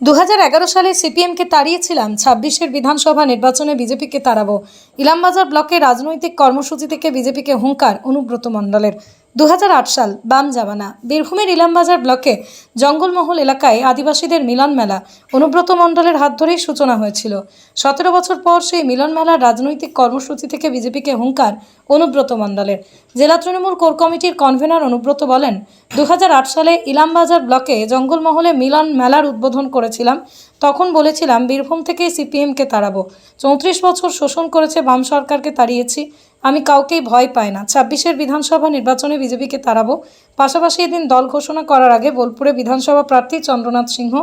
দু হাজার এগারো সালে সিপিএমকে তাড়িয়েছিলাম, ছাব্বিশের বিধানসভা নির্বাচনে বিজেপিকে তাড়াবো। ইলামবাজার ব্লকে রাজনৈতিক কর্মসূচি থেকে বিজেপিকে হুঙ্কার, অনুব্রত মণ্ডলের। দু হাজার আট সাল বাম জামানা বীরভূমের ইলামবাজার ব্লকে জঙ্গলমহল এলাকায় আদিবাসীদের মিলন মেলা অনুব্রত মণ্ডলের হাত ধরেই সূচনা হয়েছিল। সতেরো বছর পর সেই মিলন মেলার রাজনৈতিক কর্মসূচি থেকে বিজেপিকে হুঙ্কার অনুব্রত মণ্ডলের। জেলা তৃণমূল কোর কমিটির কনভেনর অনুব্রত বলেন দু হাজার আট সালে ইলামবাজার ব্লকে জঙ্গলমহলে মিলন মেলার উদ্বোধন করেছিলাম, তখন বলেছিলাম বীরভূম থেকে সিপিএমকে তাড়াবো। চৌত্রিশ বছর শোষণ করেছে বাম সরকারকে তাড়িয়েছি আমি কাউকেই ভয় পাই না। ছাব্বিশের বিধানসভা নির্বাচনে বিজেপিকে তাড়াবো। পাশাপাশি এদিন দল ঘোষণা করার আগে বোলপুরে বিধানসভা প্রার্থী চন্দ্রনাথ সিংহ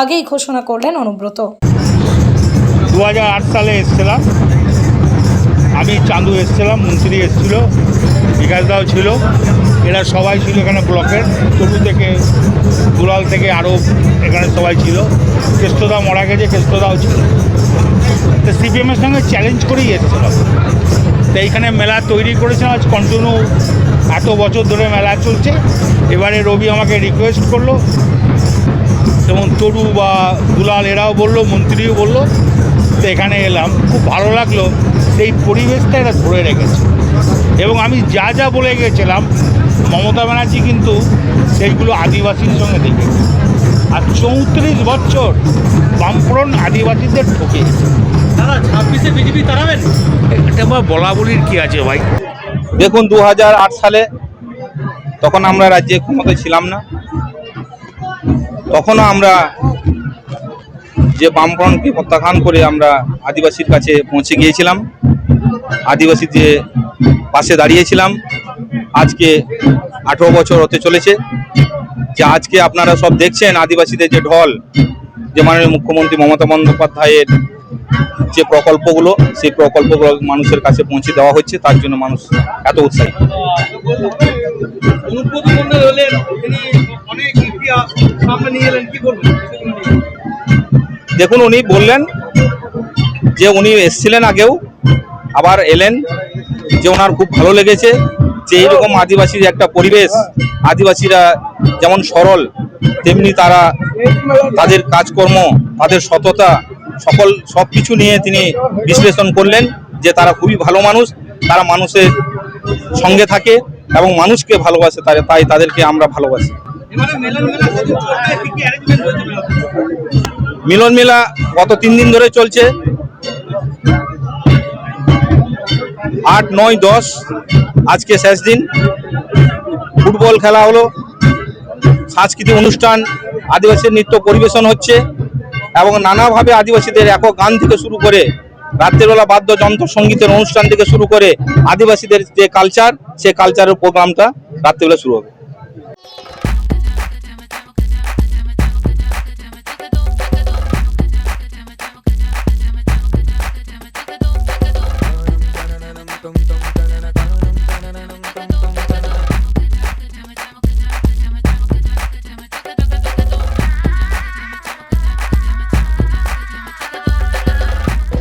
আগেই ঘোষণা করলেন অনুব্রত। দু হাজার আট সালে এসেছিলাম। আমি চাঁদু এসেছিলাম, মন্ত্রী এসেছিল, বিকাশদাও ছিল। এরা সবাই ছিল এখানে ব্লকের। তরু থেকে, দুলাল থেকে আরও এখানে সবাই ছিল। কেষ্টদা মারা গেছে, কেষ্টদাও ছিল। তো সিপিএমের সঙ্গে চ্যালেঞ্জ করেই এসেছিলাম। তো এইখানে মেলা তৈরি করেছিলাম আজ কন্টিনিউ এত বছর ধরে মেলা চলছে। এবারে রবি আমাকে রিকোয়েস্ট করল, যেমন তরু বা দুলাল এরাও বলল, মন্ত্রীও বলল, তো এখানে এলাম। খুব ভালো লাগল, সেই পরিবেশটা এরা ধরে রেখেছে। এবং আমি যা যা বলে গেছিলাম, মমতা ব্যানার্জি কিন্তু সেইগুলো আদিবাসীর সঙ্গে দেখেছে আর চৌত্রিশ বছর বামফ্রন্ট আদিবাসীদের ঠকিয়েছে দাদা ছাব্বিশে বিজেপি তাড়াবেন এটা আবার বলা বলির কি আছে ভাই? দেখুন দু সালে তখন আমরা রাজ্যে ক্ষমতায় ছিলাম না। তখনও আমরা যে বামফ্রন্টকে প্রত্যাখ্যান করে আমরা আদিবাসীর কাছে পৌঁছে গিয়েছিলাম আদিবাসীর যে পাশে দাঁড়িয়েছিলাম আজকে আঠেরো বছর হতে চলেছে। যে আজকে আপনারা সব দেখছেন আদিবাসীদের যে ঢল যে মাননীয় মুখ্যমন্ত্রী মমতা বন্দ্যোপাধ্যায়ের যে প্রকল্পগুলো সেই প্রকল্পগুলো মানুষের কাছে পৌঁছে দেওয়া হচ্ছে তার জন্য মানুষ এত উৎসাহী। দেখুন উনি বললেন যে উনি এসছিলেন আগেও আবার এলেন যে ওনার খুব ভালো লেগেছে যে এইরকম আদিবাসীর একটা পরিবেশ আদিবাসীরা যেমন সরল তেমনি তারা তাদের কাজকর্ম তাদের সততা সকল সব কিছু নিয়ে তিনি বিশ্লেষণ করলেন যে তারা খুবই ভালো মানুষ তারা মানুষের সঙ্গে থাকে এবং মানুষকে ভালোবাসে তারা তাই তাদেরকে আমরা ভালোবাসি। মেলন মেলা গত তিন দিন ধরে চলছে। আট নয় দশ আজকে শেষ দিন। ফুটবল খেলা হলো সাংস্কৃতিক অনুষ্ঠান আদিবাসীর নৃত্য পরিবেশন হচ্ছে। এবং নানাভাবে আদিবাসীদের একক গান থেকে শুরু করে রাত্রেবেলা বাদ্যযন্ত্র সঙ্গীতের অনুষ্ঠান থেকে শুরু করে আদিবাসীদের যে কালচার সে কালচারের প্রোগ্রামটা রাত্রেবেলা শুরু হবে।